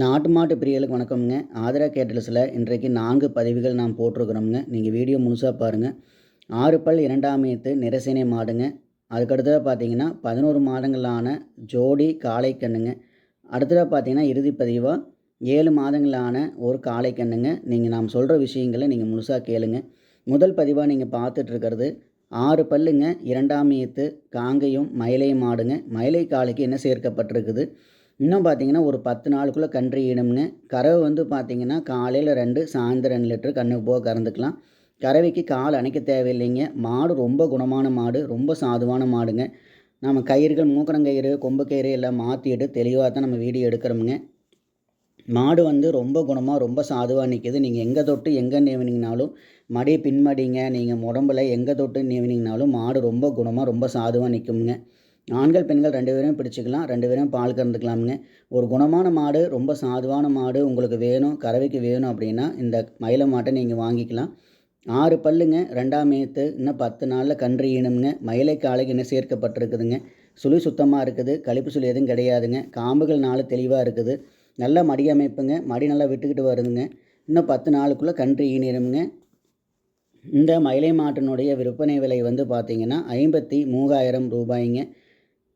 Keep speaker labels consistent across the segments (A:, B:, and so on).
A: நாட்டு மாட்டு பிரியர்களுக்கு வணக்கம்ங்க. ஆதரா கேட்டல்ஸில் இன்றைக்கு நான்கு பதிவுகள் நாம் போட்டிருக்கிறோம்ங்க. நீங்கள் வீடியோ முழுசாக பாருங்கள் ஆறு பல் இரண்டாம் ஏத்து நிறசேனை மாடுங்க. அதுக்கடுத்ததாக பார்த்தீங்கன்னா பதினோரு மாதங்களான ஜோடி காளை கண்ணுங்க அடுத்ததாக பார்த்தீங்கன்னா இறுதி பதிவாக ஏழு மாதங்களான ஒரு காளை கண்ணுங்க நீங்கள் நாம் சொல்கிற விஷயங்களை நீங்கள் முழுசாக கேளுங்க. முதல் பதிவாக நீங்கள் பார்த்துட்ருக்கிறது ஆறு பல்லுங்க இரண்டாம் ஏத்து காங்கையும் மயிலையும் மாடுங்க மயிலை காளைக்கு என்ன சேர்க்கப்பட்டிருக்குது? இன்னும் பார்த்தீங்கன்னா ஒரு பத்து நாளுக்குள்ளே கன்று ஈனுங்க கறவை வந்து பார்த்தீங்கன்னா காலையில் ரெண்டு சாயந்தரம் ரெண்டு லிட்டர் கண்ணுக்கு போக கறந்துக்கலாம். கறவைக்கு கால் அணைக்க தேவையில்லைங்க. மாடு ரொம்ப குணமான மாடு ரொம்ப சாதுவான மாடுங்க. நம்ம கயிறுகள் மூக்கணங்கயிறு கொம்பு கயிறு எல்லாம் மாற்றிட்டு தெளிவாக தான் நம்ம வீடியோ எடுக்கிறோமுங்க. மாடு வந்து ரொம்ப குணமாக ரொம்ப சாதுவாக நிற்கிது நீங்கள் எங்கே தொட்டு எங்கே நீவினீங்கனாலும் மடி பின்மடிங்க. நீங்கள் உடம்புல எங்கே தொட்டு நீவினீங்கனாலும் மாடு ரொம்ப குணமாக ரொம்ப சாதுவாக நிற்குமுங்க ஆண்கள் பெண்கள் ரெண்டு பேரும் பிடிச்சிக்கலாம் ரெண்டு பேரும் பால் கறந்துக்கலாமுங்க ஒரு குணமான மாடு ரொம்ப சாதுவான மாடு உங்களுக்கு வேணும் கறவைக்கு வேணும் அப்படின்னா இந்த மயில மாட்டை நீங்கள் வாங்கிக்கலாம். ஆறு பல்லுங்க ரெண்டாம் மேத்து இன்னும் பத்து நாளில் கன்று ஈனுங்க மயிலை காலைக்கு இன்னும் சேர்க்கப்பட்டிருக்குதுங்க. சுழி சுத்தமாக இருக்குது கழிப்பு சுழி எதுவும் கிடையாதுங்க. காம்புகள் நாலு தெளிவாக இருக்குது. நல்ல மடி அமைப்புங்க மடி நல்லா விட்டுக்கிட்டு வருதுங்க. இன்னும் பத்து நாளுக்குள்ளே கன்று ஈனிருங்க இந்த மயிலை மாட்டினுடைய விற்பனை விலை வந்து பார்த்திங்கன்னா ஐம்பத்தி மூவாயிரம் ரூபாய்ங்க.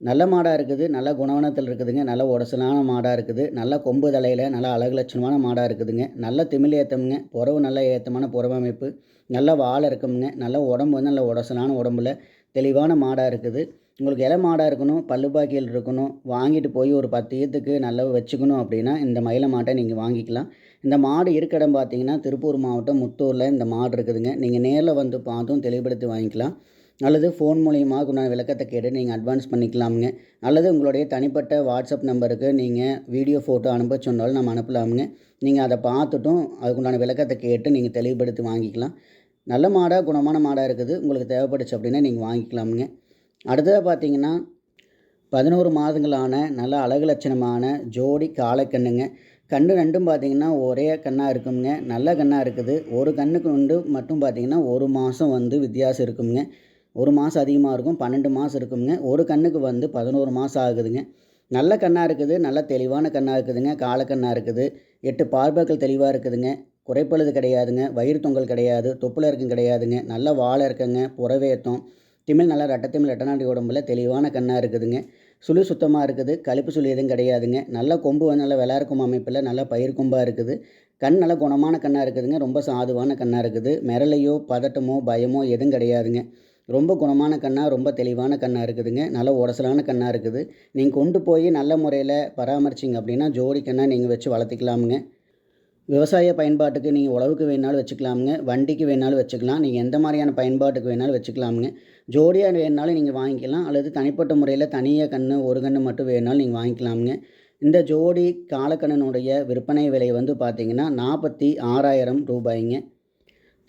A: நல்ல மாடாக இருக்குது நல்ல குணவனத்தில் இருக்குதுங்க நல்ல உடசலான மாடாக இருக்குது நல்ல கொம்பு தலையில் நல்ல அழகு லட்சணமான மாடாக இருக்குதுங்க. நல்ல திமிழ் ஏற்றமுங்க புறவு நல்ல ஏற்றமான புறவமைப்பு நல்ல வாழை இருக்குமுங்க நல்ல உடம்பு வந்து நல்ல உடசலான உடம்புல தெளிவான மாடாக இருக்குது. உங்களுக்கு இலை மாடாக இருக்கணும் பல்லு இருக்கணும் வாங்கிட்டு போய் ஒரு பத்து ஈத்துக்கு நல்லா வச்சுக்கணும் அப்படின்னா இந்த மயில மாட்டை நீங்கள் வாங்கிக்கலாம். இந்த மாடு இருக்க இடம் பார்த்தீங்கன்னா திருப்பூர் மாவட்டம் முத்தூரில் இந்த மாடு இருக்குதுங்க. நீங்கள் நேரில் வந்து பார்த்தும் தெளிவுபடுத்தி வாங்கிக்கலாம். அல்லது ஃபோன் மூலியமாக உண்டான விளக்கத்தை கேட்டு நீங்கள் அட்வான்ஸ் பண்ணிக்கலாமுங்க. அல்லது உங்களுடைய தனிப்பட்ட வாட்ஸ்அப் நம்பருக்கு நீங்கள் வீடியோ ஃபோட்டோ அனுப்ப சொன்னாலும் நம்ம அனுப்பலாமுங்க. நீங்கள் அதை பார்த்துட்டும் அதுக்குண்டான விளக்கத்தை கேட்டு நீங்கள் தெளிவுபடுத்தி வாங்கிக்கலாம். நல்ல மாடாக குணமான மாடாக இருக்குது. உங்களுக்கு தேவைப்படுச்சு அப்படின்னா நீங்கள் வாங்கிக்கலாமுங்க. அடுத்ததாக பார்த்தீங்கன்னா பதினோரு மாதங்களான நல்ல அழகு லட்சணமான ஜோடி காளைக்கண்ணுங்க. கண்ணு ரெண்டும் பார்த்தீங்கன்னா ஒரே கண்ணாக இருக்குங்க நல்ல கண்ணாக இருக்குது. ஒரு கண்ணுக்கு வந்து மட்டும் பார்த்தீங்கன்னா ஒரு மாதம் வந்து வித்தியாசம் இருக்குங்க ஒரு மாதம் அதிகமாக இருக்கும் பன்னெண்டு மாதம் இருக்குங்க ஒரு கண்ணுக்கு வந்து பதினோரு மாதம் ஆகுதுங்க. நல்ல கண்ணாக இருக்குது நல்ல தெளிவான கண்ணாக இருக்குதுங்க. காலக்கண்ணாக இருக்குது. எட்டு பார்பக்கள் தெளிவாக இருக்குதுங்க. குறைப்பழுது கிடையாதுங்க. வயிறு தொங்கல் கிடையாது. தொப்புல இருக்கும் கிடையாதுங்க. நல்ல வாழை இருக்குங்க புறவேத்தம் திமிழ் நல்லா ரெட்டத்திமிழ் ரெட்டநாடி உடம்புல தெளிவான கண்ணாக இருக்குதுங்க. சுழி சுத்தமாக இருக்குது. கழிப்பு சுழி எதுவும் கிடையாதுங்க. நல்ல கொம்பு வந்து நல்ல விளாருக்கும் அமைப்பில் நல்ல பயிர் கொம்பாக இருக்குது. கண் நல்ல குணமான கண்ணாக இருக்குதுங்க. ரொம்ப சாதுவான கண்ணாக இருக்குது. மிரளையோ பதட்டமோ பயமோ எதுவும் கிடையாதுங்க. ரொம்ப குணமான கண்ணாக ரொம்ப தெளிவான கண்ணாக இருக்குதுங்க. நல்ல உடசலான கண்ணாக இருக்குது. நீங்கள் கொண்டு போய் நல்ல முறையில் பராமரிச்சிங்க அப்படின்னா ஜோடி கண்ணாக நீங்கள் வச்சு வளர்த்துக்கலாமுங்க. விவசாய பயன்பாட்டுக்கு நீங்கள் உழவுக்கு வேணாலும் வச்சுக்கலாமுங்க. வண்டிக்கு வேணாலும் வச்சுக்கலாம். நீங்கள் எந்த மாதிரியான பயன்பாட்டுக்கு வேணாலும் வச்சுக்கலாமுங்க. ஜோடியாக வேணாலும் நீங்கள் வாங்கிக்கலாம். அல்லது தனிப்பட்ட முறையில் தனியாக கன்று ஒரு கன்று மட்டும் வேணாலும் நீங்கள் வாங்கிக்கலாமுங்க. இந்த ஜோடி காலக்கண்ணனுடைய விற்பனை விலை வந்து பார்த்திங்கன்னா நாற்பத்தி ஆறாயிரம் ரூபாய்ங்க.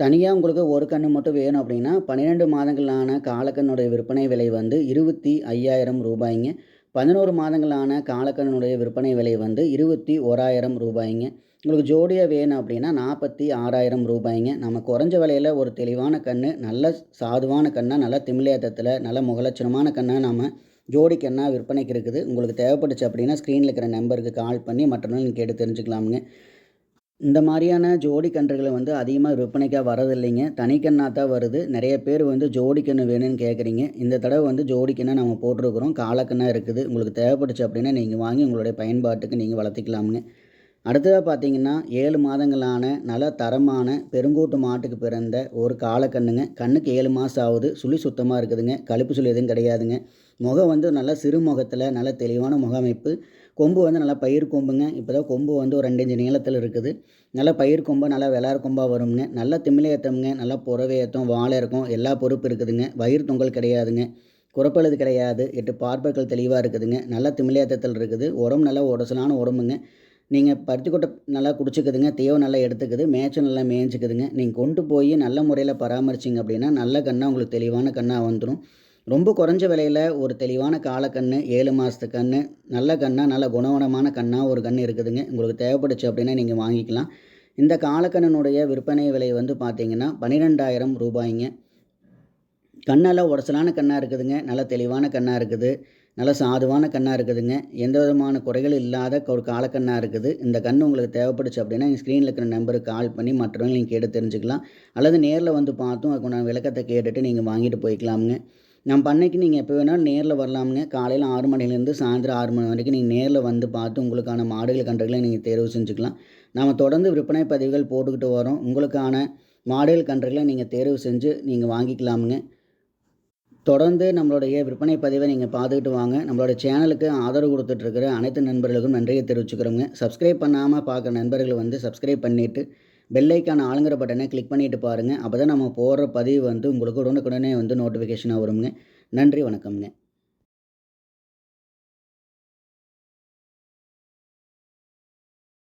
A: தனியாக உங்களுக்கு ஒரு கன்று மட்டும் வேணும் அப்படின்னா பன்னிரெண்டு மாதங்களான காலக்கண்ணுடைய விற்பனை விலை வந்து இருபத்தி ஐயாயிரம் ரூபாய்ங்க. பதினோரு மாதங்களான காலக்கண்ணுடைய விற்பனை விலை வந்து இருபத்தி ஓராயிரம் ரூபாய்ங்க. உங்களுக்கு ஜோடியாக வேணும் அப்படின்னா நாற்பத்தி ஆறாயிரம் ரூபாய்ங்க. நம்ம குறைஞ்ச விலையில் ஒரு தெளிவான கன்று நல்ல சாதுவான கண்ணாக நல்ல திமிழேத்தத்தில் நல்ல முகலட்சணமான கண்ணாக நம்ம ஜோடிக்கு என்ன விற்பனைக்கு இருக்குது. உங்களுக்கு தேவைப்பட்டுச்சு அப்படின்னா ஸ்க்ரீனில் இருக்கிற நம்பருக்கு கால் பண்ணி மற்ற நாள் நீங்கள் கேட்டு தெரிஞ்சுக்கலாமுங்க. இந்த மாதிரியான ஜோடி கன்றுகளை வந்து அதிகமாக விற்பனைக்காக வரதில்லைங்க. தனிக்கண்ணாக தான் வருது. நிறைய பேர் வந்து ஜோடி கன்று வேணும்னு கேட்குறீங்க இந்த தடவை வந்து ஜோடி கண்ணை நம்ம போட்டிருக்கிறோம். காலக்கண்ணாக இருக்குது. உங்களுக்கு தேவைப்படுச்சு அப்படின்னா நீங்கள் வாங்கி உங்களுடைய பயன்பாட்டுக்கு நீங்கள் வளர்த்திக்கலாமுங்க அடுத்ததாக பார்த்தீங்கன்னா ஏழு மாதங்களான நல்ல தரமான பெருங்கூட்டு மாட்டுக்கு பிறந்த ஒரு காலக்கண்ணுங்க கண்ணுக்கு ஏழு மாதம் ஆகுது. சுழி சுத்தமாக இருக்குதுங்க. கழுப்பு சுழி எதுவும் கிடையாதுங்க. முகம் வந்து நல்ல சிறு முகத்தில் நல்ல தெளிவான முகமைப்பு. கொம்பு வந்து நல்லா பயிர் கொம்புங்க. இப்போ தான் கொம்பு வந்து ஒரு ரெண்டு இன்ச்சு நீளத்தில் இருக்குது. நல்லா பயிர் கொம்பு நல்லா வெளார் கொம்பாக வருங்க நல்லா திமிழையத்தமுங்க நல்லா புறவையத்தம் வாழை இருக்கும். எல்லா பொறுப்பு இருக்குதுங்க. வயிறு தொங்கல் கிடையாதுங்க. குறப்பழுது கிடையாது. எட்டு பார்ப்பர்கள் தெளிவாக இருக்குதுங்க. நல்லா திமிழையத்தத்தில் இருக்குது. உரம் நல்லா உடசலான உடம்புங்க நீங்கள் பருத்தி கொட்டை நல்லா குடிச்சிக்குதுங்க. தேவை நல்லா எடுத்துக்குது. மேய்ச்சல் நல்லா மேய்ஞ்சிக்குதுங்க. நீங்கள் கொண்டு போய் நல்ல முறையில் பராமரிச்சிங்க அப்படின்னா நல்ல கண்ணாக உங்களுக்கு தெளிவான கண்ணாக வந்துடும் ரொம்ப குறைஞ்ச விலையில் ஒரு தெளிவான காலக்கன்று ஏழு மாதத்து கன்று நல்ல கண்ணாக நல்ல குணவனமான கண்ணாக ஒரு கன்று இருக்குதுங்க. உங்களுக்கு தேவைப்படுச்சு அப்படின்னா நீங்கள் வாங்கிக்கலாம். இந்த காலக்கண்ணனுடைய விற்பனை விலை வந்து பார்த்தீங்கன்னா பன்னிரெண்டாயிரம் ரூபாய்ங்க. கண்ணெல்லாம் உடச்சலான கண்ணாக இருக்குதுங்க. நல்ல தெளிவான கண்ணாக இருக்குது. நல்ல சாதுவான கண்ணாக இருக்குதுங்க. எந்த விதமான குறைகள் இல்லாத ஒரு காலக்கண்ணாக இருக்குது. இந்த கண் உங்களுக்கு தேவைப்படுச்சு அப்படின்னா நீங்கள் ஸ்க்ரீனில் இருக்கிற நம்பருக்கு கால் பண்ணி மற்றவங்க நீங்கள் கேட்டு தெரிஞ்சுக்கலாம். அல்லது நேரில் வந்து பார்த்தும் அதுக்குண்டான விளக்கத்தை கேட்டுட்டு நீங்கள் வாங்கிட்டு போய்க்கலாமுங்க. நம்ம பண்ணைக்கு நீங்கள் எப்போ வேணாலும் நேரில் வரலாமுங்க. காலையில் ஆறு மணிலேருந்து சாயந்தரம் ஆறு மணி வரைக்கும் நீங்கள் நேரில் வந்து பார்த்து உங்களுக்கான மாடுகள் கன்றுகளை நீங்கள் தேர்வு செஞ்சுக்கலாம். நம்ம தொடர்ந்து விற்பனை பதிவுகள் போட்டுக்கிட்டு வரோம். உங்களுக்கான மாடுகள் கன்றுகளை நீங்கள் தேர்வு செஞ்சு நீங்கள் வாங்கிக்கலாமுங்க. தொடர்ந்து நம்மளுடைய விற்பனை பதிவை நீங்கள் பார்த்துக்கிட்டு வாங்க. நம்மளோட சேனலுக்கு ஆதரவு கொடுத்துட்ருக்கிற அனைத்து நண்பர்களுக்கும் நன்றியை தெரிவிச்சுக்கிறோங்க சப்ஸ்கிரைப் பண்ணாமல் பார்க்குற நண்பர்கள் வந்து சப்ஸ்கிரைப் பண்ணிவிட்டு பெல்லைக்கான ஆளுங்கிற பட்டனை கிளிக் பண்ணிவிட்டு பாருங்கள் அப்போ தான் நம்ம போடுற பதிவு வந்து உங்களுக்கு உடனுக்குடனே வந்து நோட்டிஃபிகேஷனாக வருங்க. நன்றி வணக்கம்ங்க.